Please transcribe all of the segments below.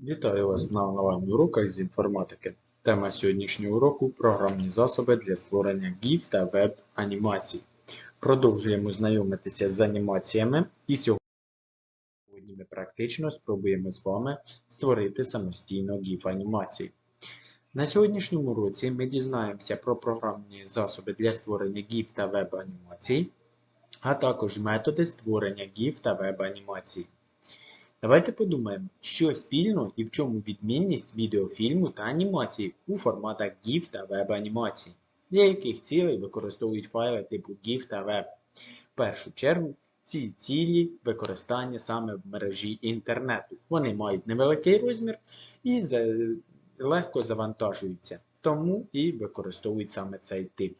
Вітаю вас на онлайн-уроках з інформатики. Тема сьогоднішнього уроку – програмні засоби для створення GIF та веб-анімацій. Продовжуємо знайомитися з анімаціями і сьогодні ми практично спробуємо з вами створити самостійно GIF-анімації. На сьогоднішньому уроці ми дізнаємося про програмні засоби для створення GIF та веб-анімацій, а також методи створення GIF та веб-анімацій. Давайте подумаємо, що спільно і в чому відмінність відеофільму та анімації у форматах GIF та веб-анімацій, для яких цілей використовують файли типу GIF та веб. В першу чергу, ці цілі використання саме в мережі інтернету. Вони мають невеликий розмір і легко завантажуються, тому і використовують саме цей тип.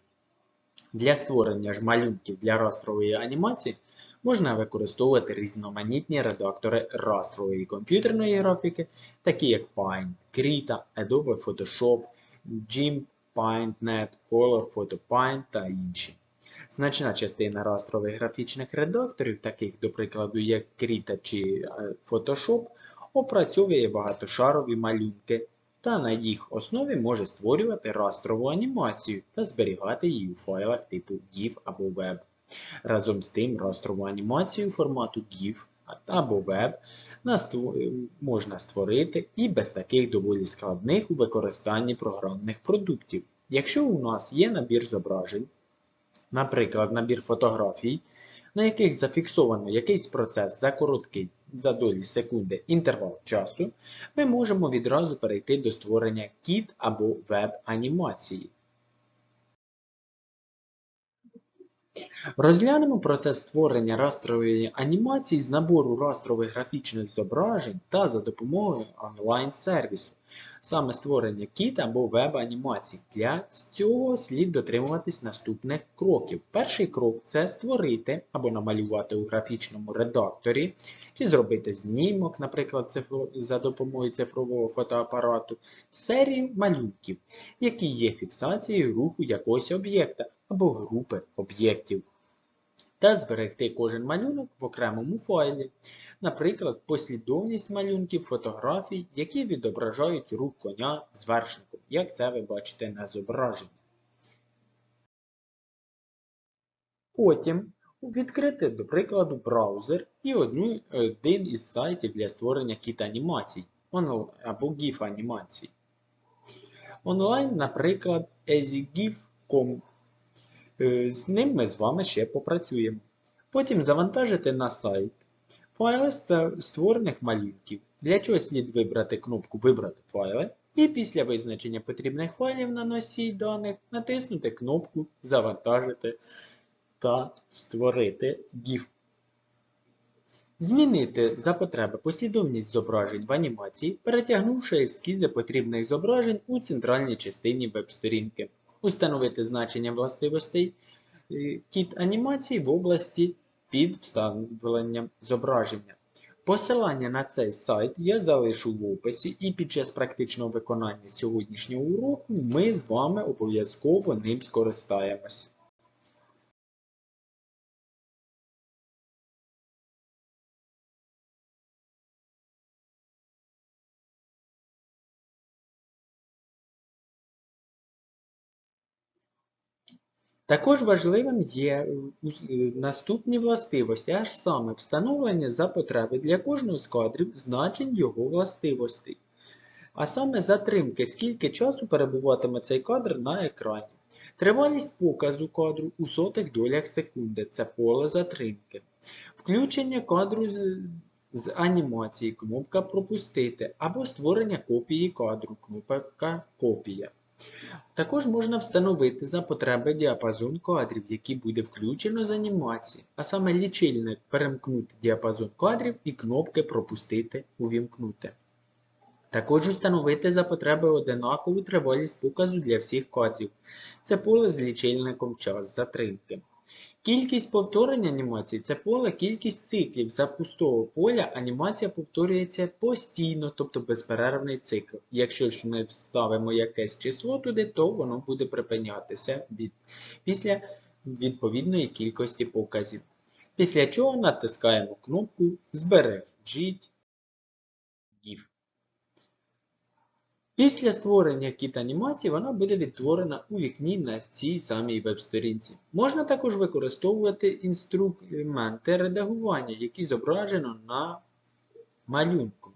Для створення ж малюнків для растрової анімації можна використовувати різноманітні редактори растрової комп'ютерної графіки, такі як Paint, Krita, Adobe Photoshop, GIMP, PaintNet, Color, PhotoPaint та інші. Значна частина растрових графічних редакторів, таких, до прикладу, як Krita чи е, Photoshop, опрацьовує багатошарові малюнки та на їх основі може створювати растрову анімацію та зберігати її у файлах типу GIF або WEB. Разом з тим, растрову анімацію формату GIF або WEB можна створити і без таких доволі складних у використанні програмних продуктів. Якщо у нас є набір зображень, наприклад, набір фотографій, на яких зафіксовано якийсь процес за короткий за долі секунди інтервал часу, ми можемо відразу перейти до створення кіт або веб-анімації. Розглянемо процес створення растрової анімації з набору растрових графічних зображень та за допомогою онлайн-сервісу. Саме створення кіт або веб-анімацій. Для цього слід дотримуватись наступних кроків. Перший крок це створити або намалювати у графічному редакторі, чи зробити знімок, наприклад, за допомогою цифрового фотоапарату, серію малюнків, які є фіксацією руху якогось об'єкта або групи об'єктів, та зберегти кожен малюнок в окремому файлі, наприклад, послідовність малюнків фотографій, які відображають рух коня з вершником, як це ви бачите на зображенні. Потім відкрити, до прикладу, браузер і один із сайтів для створення кіт-анімацій або GIF-анімацій. Онлайн, наприклад, easygif.com. Е, З ним ми з вами ще попрацюємо. Потім завантажити на сайт файли створених малюнків. Для чого слід вибрати кнопку Вибрати файли і після визначення потрібних файлів на носій даних натиснути кнопку Завантажити та створити GIF. Змінити за потреби послідовність зображень в анімації, перетягнувши ескізи потрібних зображень у центральній частині веб-сторінки. Установити значення властивостей е, кіт анімації в області під вставленням зображення. Посилання на цей сайт я залишу в описі і під час практичного виконання сьогоднішнього уроку ми з вами обов'язково ним скористаємось. Також важливим є е, е, наступні властивості, аж саме встановлення за потреби для кожного з кадрів значень його властивостей. А саме затримки, скільки часу перебуватиме цей кадр на екрані. Тривалість показу кадру у сотих долях секунди це поле затримки. Включення кадру з, з анімації, кнопка Пропустити або створення копії кадру, кнопка Копія. Також можна встановити за потреби діапазон кадрів, який буде включено з анімації, а саме лічильник перемкнути діапазон кадрів і кнопки Пропустити увімкнути. Також встановити за потреби одинакову тривалість показу для всіх кадрів. Це поле з лічильником час затримки. Кількість повторень анімації це поле кількість циклів за пустого поля анімація повторюється постійно, тобто безперервний цикл. Якщо ж ми вставимо якесь число туди, то воно буде припинятися від, після відповідної кількості показів. Після чого натискаємо кнопку Збережіть GIF. Після створення кіт-анімації вона буде відтворена у вікні на цій самій веб-сторінці. Можна також використовувати інструменти редагування, які зображено на малюнку.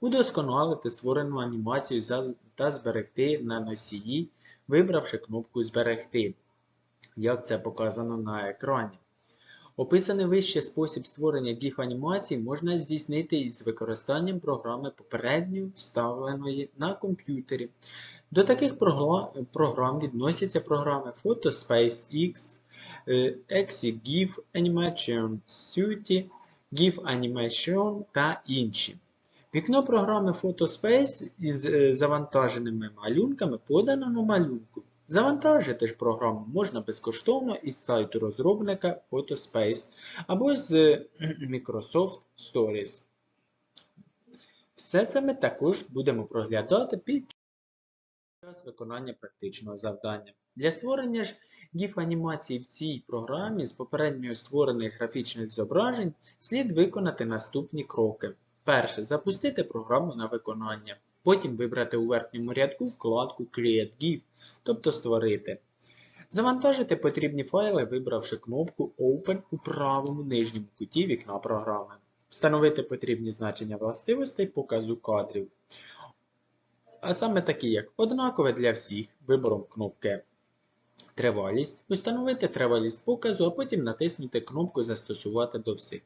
Удосконалити створену анімацію та зберегти на носії, вибравши кнопку Зберегти, як це показано на екрані. Описаний вище спосіб створення GIF-анімацій можна здійснити із використанням програми попередньо вставленої на комп'ютері. До таких програм відносяться програми Photospace X, е, ExeGIF Animation Suite, GIF Animation та інші. Вікно програми Photospace із е, завантаженими малюнками подано на малюнку. Завантажити ж програму можна безкоштовно із сайту розробника Photospace або з е, Microsoft Stories. Все це ми також будемо проглядати під час виконання практичного завдання. Для створення ж GIF-анімації в цій програмі з попередньо створених графічних зображень слід виконати наступні кроки. Перше. Запустити програму на виконання. Потім вибрати у верхньому рядку вкладку Create GIF, тобто створити. Завантажити потрібні файли, вибравши кнопку Open у правому нижньому куті вікна програми. Встановити потрібні значення властивостей показу кадрів. А саме такі, як однакове для всіх, вибором кнопки Тривалість, установити тривалість показу, а потім натиснути кнопку Застосувати до всіх.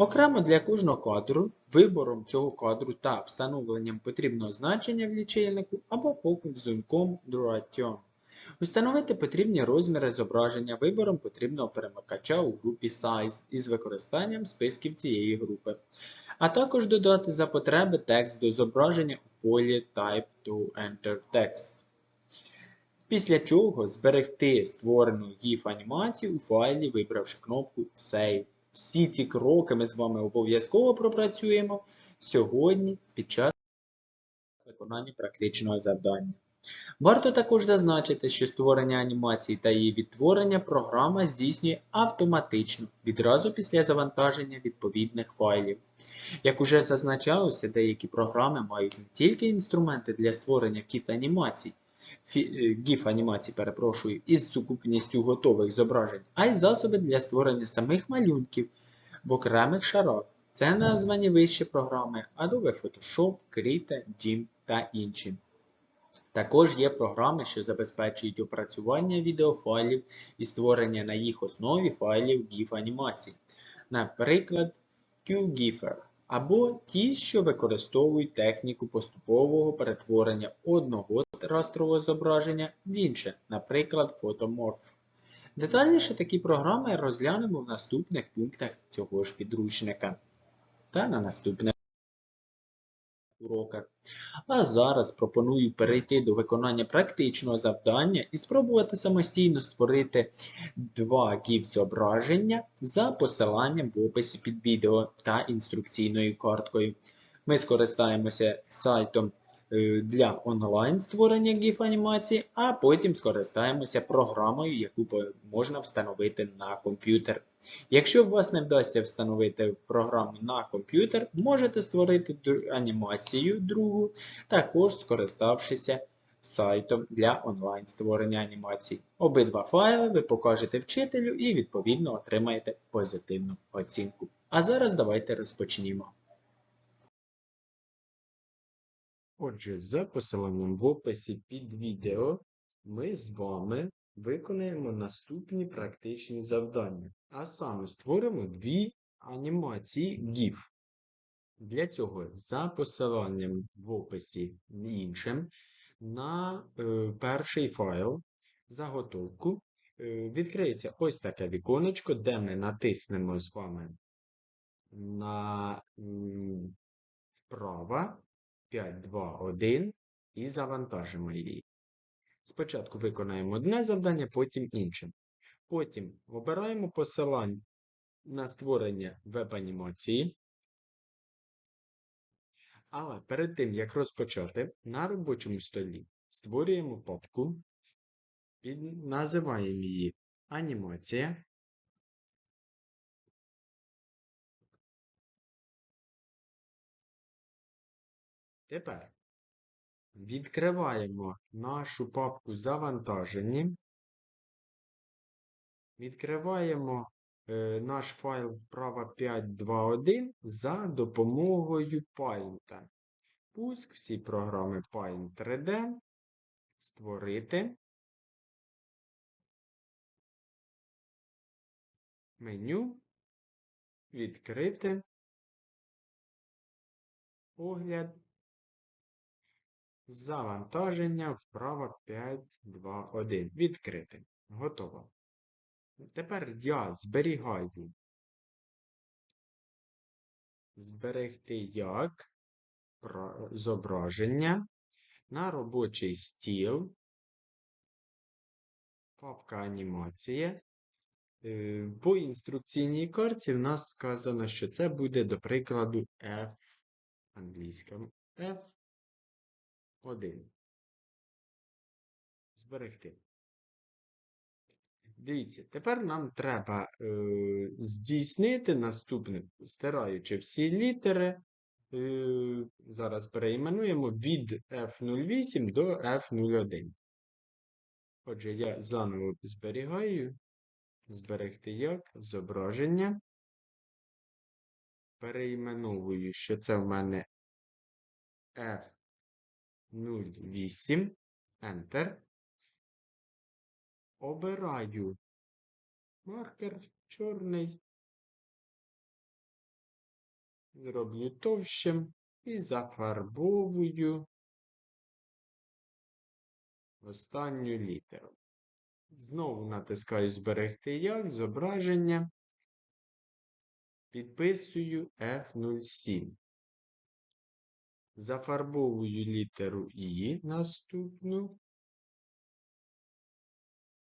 Окремо для кожного кадру вибором цього кадру та встановленням потрібного значення в лічильнику або повзунком Duration. Установити потрібні розміри зображення вибором потрібного перемикача у групі Size із використанням списків цієї групи, а також додати за потреби текст до зображення у полі Type to Enter Text. Після чого зберегти створену GIF-анімацію у файлі, вибравши кнопку Save. Всі ці кроки ми з вами обов'язково пропрацюємо сьогодні під час виконання практичного завдання. Варто також зазначити, що створення анімації та її відтворення програма здійснює автоматично відразу після завантаження відповідних файлів. Як уже зазначалося, деякі програми мають не тільки інструменти для створення кіт-анімацій, GIF-анімацій, перепрошую, із сукупністю готових зображень, а й засоби для створення самих малюнків в окремих шарах. Це названі вище програми Adobe Photoshop, Krita, GIMP та інші. Також є програми, що забезпечують опрацювання відеофайлів і створення на їх основі файлів GIF-анімацій, наприклад, QGIFer, або ті, що використовують техніку поступового перетворення одного растрового зображення в інше, наприклад, Photomorph. Детальніше такі програми розглянемо в наступних пунктах цього ж підручника та на наступних уроках. А зараз пропоную перейти до виконання практичного завдання і спробувати самостійно створити два GIF-зображення за посиланням в описі під відео та інструкційною карткою. Ми скористаємося сайтом для онлайн створення GIF-анімації, а потім скористаємося програмою, яку можна встановити на комп'ютер. Якщо вас не вдасться встановити програму на комп'ютер, можете створити анімацію другу, також скориставшися сайтом для онлайн створення анімацій. Обидва файли ви покажете вчителю і відповідно отримаєте позитивну оцінку. А зараз давайте розпочнімо. Отже, за посиланням в описі під відео ми з вами виконаємо наступні практичні завдання. А саме створимо дві анімації GIF. Для цього за посиланням в описі іншим на е, перший файл заготовку е, відкриється ось таке віконечко, де ми натиснемо з вами на вправо 5, 2, 1 і завантажимо її. Спочатку виконаємо одне завдання, потім інше. Потім обираємо посилання на створення веб-анімації. Але перед тим, як розпочати, на робочому столі створюємо папку, називаємо її анімація. Тепер Відкриваємо нашу папку завантажені. Відкриваємо е, наш файл вправа 5.2.1 за допомогою Paint. Пуск всі програми Paint 3D. Створити. Меню. Відкрити. Огляд. Завантаження вправа 5.2.1. Відкрити. Готово. Тепер я зберігаю. Зберегти як зображення на робочий стіл. Папка анімація. Е, По інструкційній карті в нас сказано, що це буде, до прикладу, F англійська F1. Зберегти. Дивіться, тепер нам треба е, здійснити наступне, стираючи всі літери. Е, зараз переіменуємо від F08 до F01. Отже, я заново зберігаю. Зберегти як зображення. Переіменовую, що це в мене F08. Enter. Обираю маркер чорний. Зроблю товщим і зафарбовую останню літеру. Знову натискаю Зберегти як зображення. Підписую F07. Зафарбовую літеру І наступну.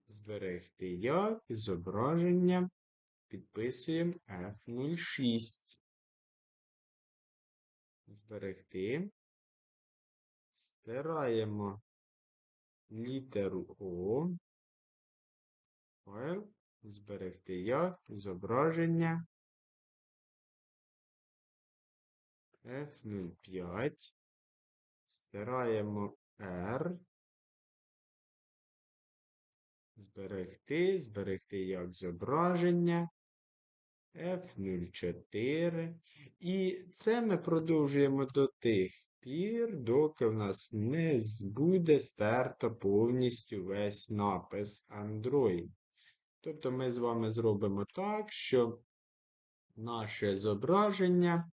Зберегти як зображення. Підписуємо F06. Зберегти. Стираємо літеру О. Файл. Зберегти як зображення. F05. Стираємо R. Зберегти, зберегти як зображення. F04. І це ми продовжуємо до тих пір, доки в нас не буде стерто повністю весь напис Android. Тобто ми з вами зробимо так, що наше зображення,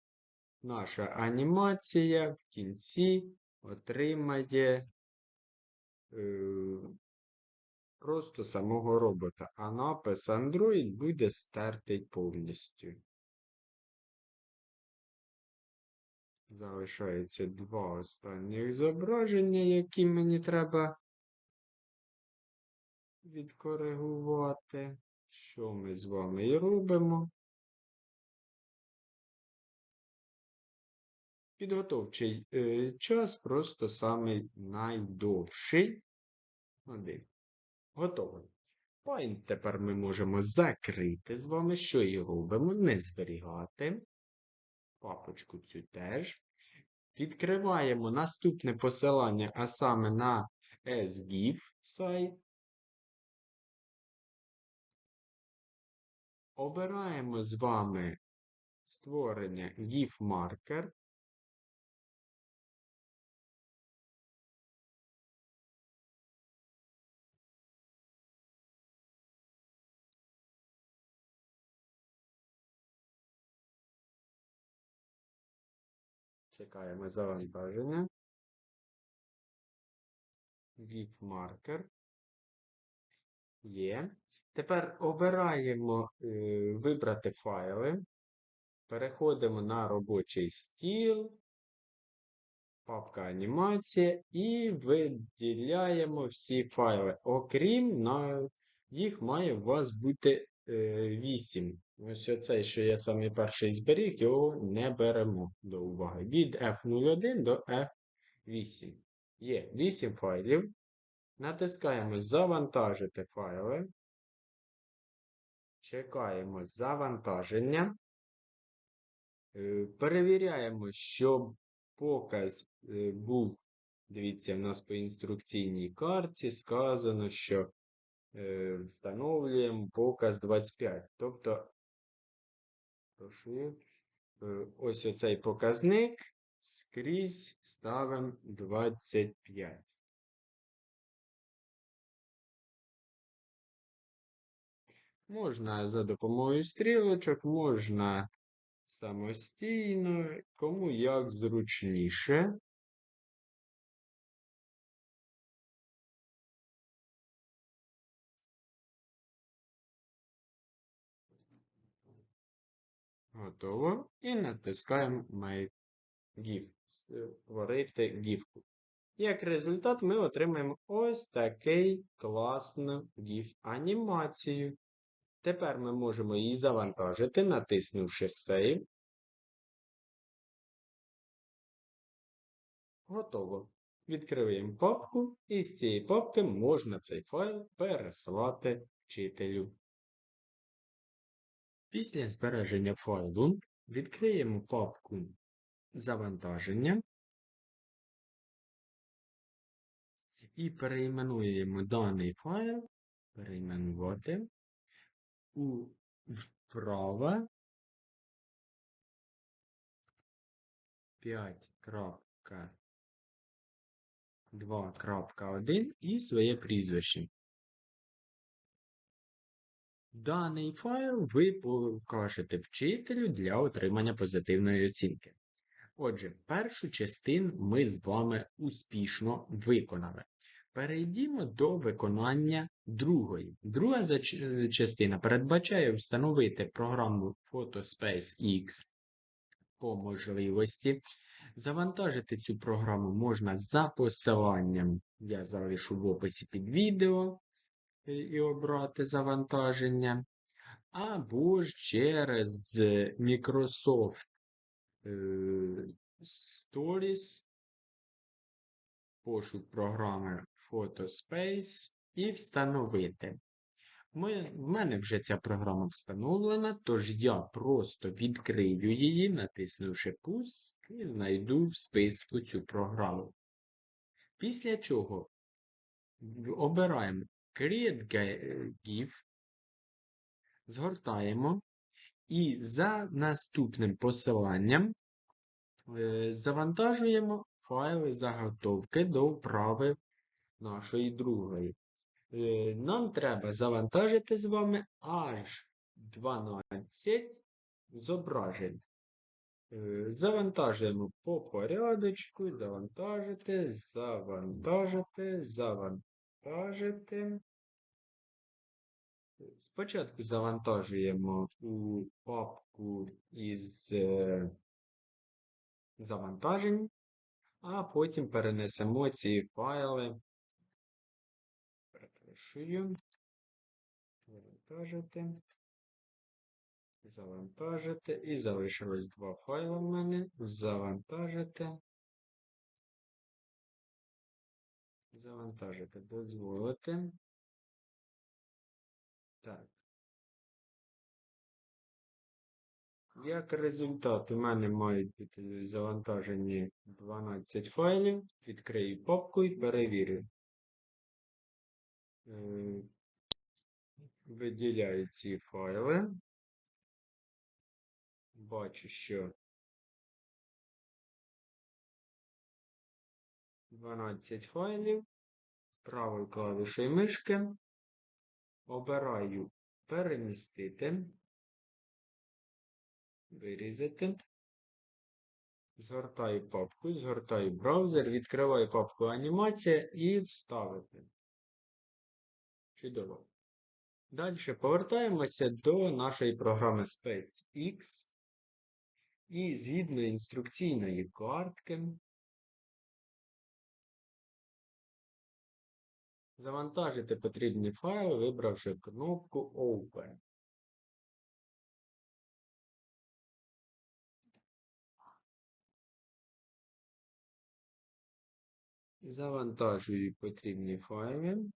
наша анімація в кінці отримає е, просто самого робота, а напис Android буде стертий повністю. Залишається два останніх зображення, які мені треба відкоригувати. Що ми з вами і робимо? Підготовчий е, час просто самий найдовший. Один. Готово. Paint тепер ми можемо закрити з вами, що і робимо, не зберігати. Папочку цю теж. Відкриваємо наступне посилання, а саме на SGIF сайт. Обираємо з вами створення GIF Чекаємо завантаження. GIF маркер. Є. Тепер обираємо е, вибрати файли. Переходимо на робочий стіл, папка анімація і виділяємо всі файли. Окрім на їх має у вас бути е, 8. Ось оцей, що я самий перший зберіг, його не беремо до уваги. Від F01 до F8. Є 8 файлів. Натискаємо Завантажити файли. Чекаємо завантаження. Е, Перевіряємо, щоб показ е, був Дивіться, в нас по інструкційній карті сказано, що е, встановлюємо показ 25. Тобто, прошу, е, ось оцей показник скрізь ставимо 25. Можна за допомогою стрілочок, можна самостійно, кому як зручніше. Готово. І натискаємо Make GIF. Створити гіфку. Як результат, ми отримаємо ось такий класну GIF-анімацію. Тепер ми можемо її завантажити, натиснувши Save. Готово. Відкриваємо папку, і з цієї папки можна цей файл переслати вчителю. Після збереження файлу відкриємо папку завантаження і перейменуємо даний файл, перейменувати у вправо 5.2.1 і своє прізвище. Даний файл ви покажете вчителю для отримання позитивної оцінки. Отже, першу частину ми з вами успішно виконали. Перейдімо до виконання другої. Друга частина передбачає встановити програму PhotoSpace X по можливості. Завантажити цю програму можна за посиланням, я залишу в описі під відео і обрати завантаження, або ж через Microsoft е, Stories, пошук програми Photospace і встановити. Ми, В мене вже ця програма встановлена, тож я просто відкрию її, натиснувши пуск, і знайду в списку цю програму. Після чого обираємо Create GIF, згортаємо і за наступним посиланням е, завантажуємо файли заготовки до вправи нашої другої. Е, нам треба завантажити з вами аж 12 зображень. Е, завантажуємо по порядочку, завантажити, завантажити, завантажити. Спочатку завантажуємо у папку із е, завантажень, а потім перенесемо ці файли. Перепрошую. Завантажити. Завантажити. І залишилось два файли в мене. Завантажити. Завантажити. Дозволити. Так. Як результат, у мене мають бути завантажені 12 файлів. Відкрию папку і перевірю. Е, виділяю ці файли. Бачу, що 12 файлів. Правою клавішою мишки. Обираю перемістити, вирізати. Згортаю папку, згортаю браузер, відкриваю папку анімація і вставити. Чудово. Далі повертаємося до нашої програми SpaceX. І згідно інструкційної картки Завантажити потрібні файли, вибравши кнопку Open. Завантажую потрібні файли.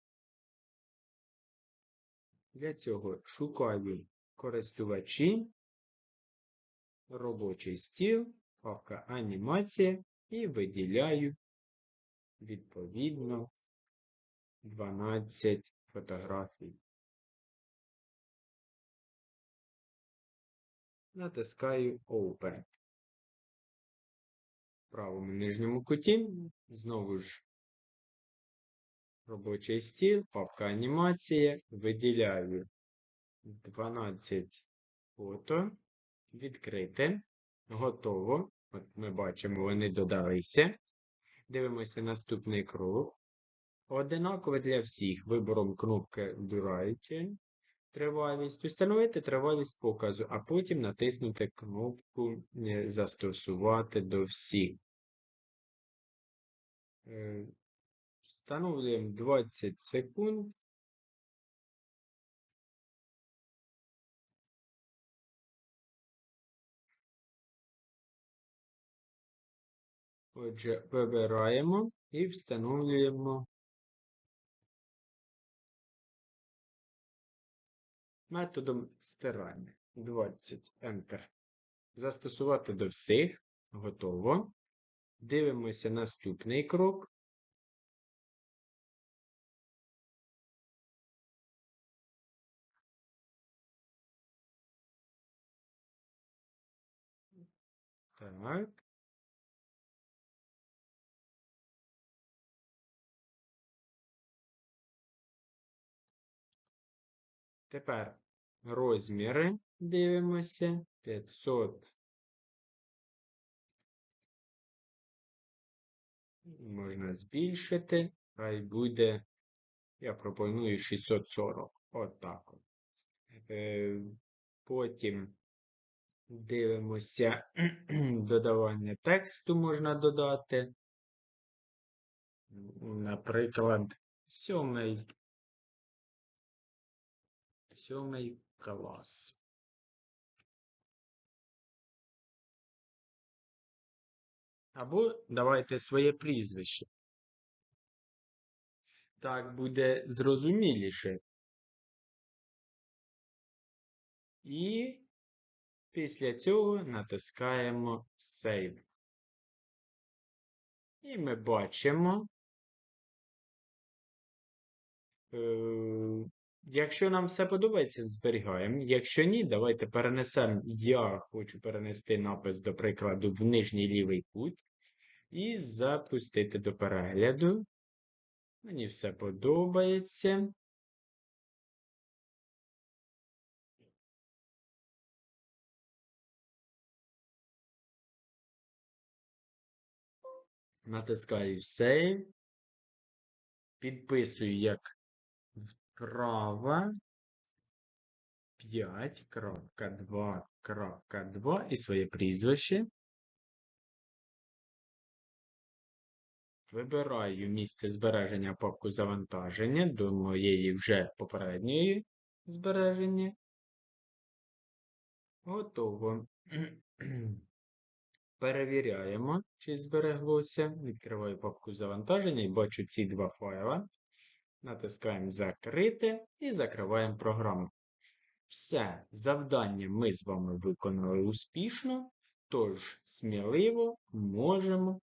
Для цього шукаю користувачі, робочий стіл, папка анімація і виділяю відповідно 12 фотографій. Натискаю Open. В правому нижньому куті знову ж робочий стіл, папка анімація. Виділяю 12 фото. Відкрите. Готово. От ми бачимо, вони додалися. Дивимося наступний крок. Одинаково для всіх. Вибором кнопки Durite. Тривалість. Установити тривалість показу, а потім натиснути кнопку е, Застосувати до всіх. Е, Встановлюємо 20 секунд. Отже, вибираємо і встановлюємо методом стирання. 20 Enter. Застосувати до всіх. Готово. Дивимося наступний крок. Так. Тепер розміри дивимося. 500. Можна збільшити. Хай буде. Я пропоную 640. От так. Е, Потім дивимося додавання тексту можна додати. Наприклад, сьомий. Сьомий клас. Або давайте своє прізвище. Так буде зрозуміліше. І після цього натискаємо Save. І ми бачимо. Якщо нам все подобається, зберігаємо. Якщо ні, давайте перенесемо. Я хочу перенести напис, до прикладу, в нижній лівий кут. І запустити до перегляду. Мені все подобається. Натискаю Save. Підписую як вправо 5.2.2 і своє прізвище. Вибираю місце збереження папку завантаження до моєї вже попередньої збереження. Готово. Перевіряємо, чи збереглося. Відкриваю папку завантаження і бачу ці два файла. Натискаємо Закрити і закриваємо програму. Все, завдання ми з вами виконали успішно, тож сміливо можемо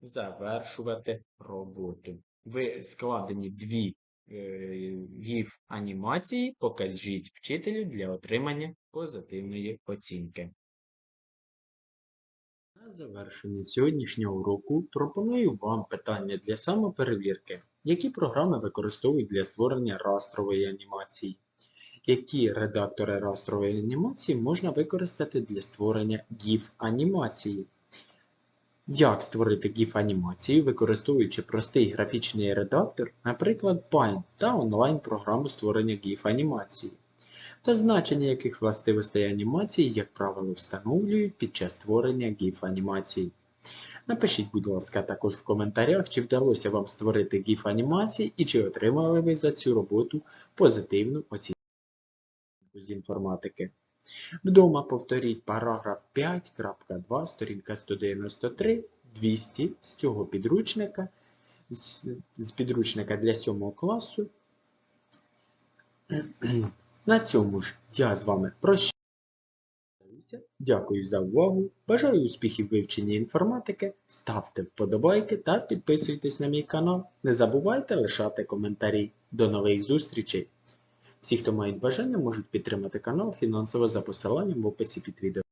завершувати роботу. Ви складені дві е, GIF анімації, покажіть вчителю для отримання позитивної оцінки. На завершення сьогоднішнього уроку пропоную вам питання для самоперевірки, які програми використовують для створення растрової анімації. Які редактори растрової анімації можна використати для створення GIF анімації? Як створити GIF анімацію, використовуючи простий графічний редактор, наприклад, Paint та онлайн-програму створення GIF анімації? Та значення яких властивостей анімації, як правило, встановлюють під час створення GIF анімації. Напишіть, будь ласка, також в коментарях, чи вдалося вам створити GIF анімації і чи отримали ви за цю роботу позитивну оцінку з інформатики. Вдома повторіть параграф 5.2, сторінка 193, 200 з цього підручника, з підручника для 7 класу. На цьому ж я з вами прощаюся. Дякую за увагу. Бажаю успіхів вивчення інформатики. Ставте вподобайки та підписуйтесь на мій канал. Не забувайте лишати коментарі. До нових зустрічей! Всі, хто мають бажання, можуть підтримати канал фінансово за посиланням в описі під відео.